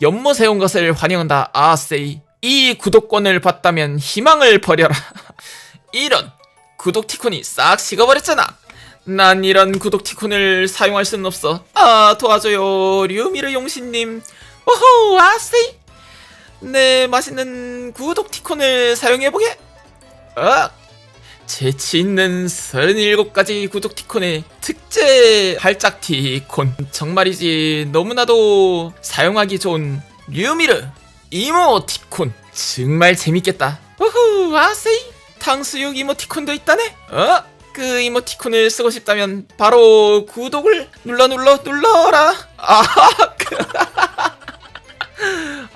연못에 온 것을 환영한다. 아세이. 이 구독권을 받다면 희망을 버려라. 이런 구독 티콘이 싹 식어버렸잖아. 난 이런 구독 티콘을 사용할 수는 없어. 아 도와줘요 류미르 용신님. 오호 아세이. 내 맛있는 구독 티콘을 사용해보게. 아 재치 있는 37가지 구독 티콘의 특제 발작 티콘. 정말이지 너무나도 사용하기 좋은 류미르 이모티콘. 정말 재밌겠다. 우후 아세이? 탕수육 이모티콘도 있다네? 어? 그 이모티콘을 쓰고 싶다면 바로 구독을 눌러 눌러 눌러라. 아, 그-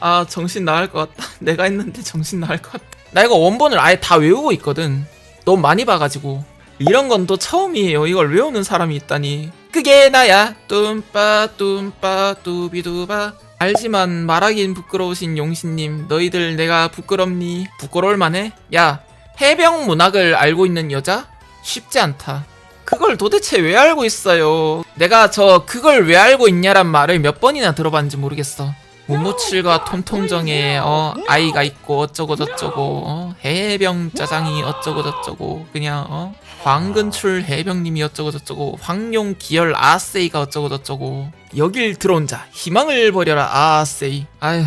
아 정신 나갈 것 같다. 내가 했는데 정신 나갈 것 같다. 나 이거 원본을 아예 다 외우고 있거든 너무 많이 봐가지고. 이런 건 또 처음이에요. 이걸 외우는 사람이 있다니. 그게 나야. 뚠빠 뚠빠 뚜비두바. 알지만 말하긴 부끄러우신 용신님 너희들 내가 부끄럽니? 부끄러울 만해? 야 해병 문학을 알고 있는 여자? 쉽지 않다. 그걸 도대체 왜 알고 있어요? 내가 저 그걸 왜 알고 있냐란 말을 몇 번이나 들어봤는지 모르겠어 무무칠과 톰톰정에 어 아이가 있고 어쩌고 저쩌고 어 해병 짜장이 어쩌고 저쩌고 그냥 어 황근출 해병님이 어쩌고 저쩌고 황용 기열 아세이가 어쩌고 저쩌고. 여길 들어온 자 희망을 버려라 아세이. 아휴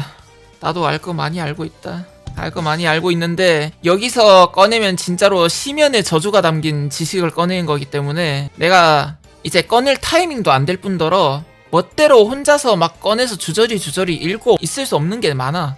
나도 알 거 많이 알고 있다. 알 거 많이 알고 있는데 여기서 꺼내면 진짜로 시면의 저주가 담긴 지식을 꺼내는 거기 때문에 내가 이제 꺼낼 타이밍도 안 될 뿐더러 멋대로 혼자서 막 꺼내서 주저리 주저리 읽고 있을 수 없는 게 많아.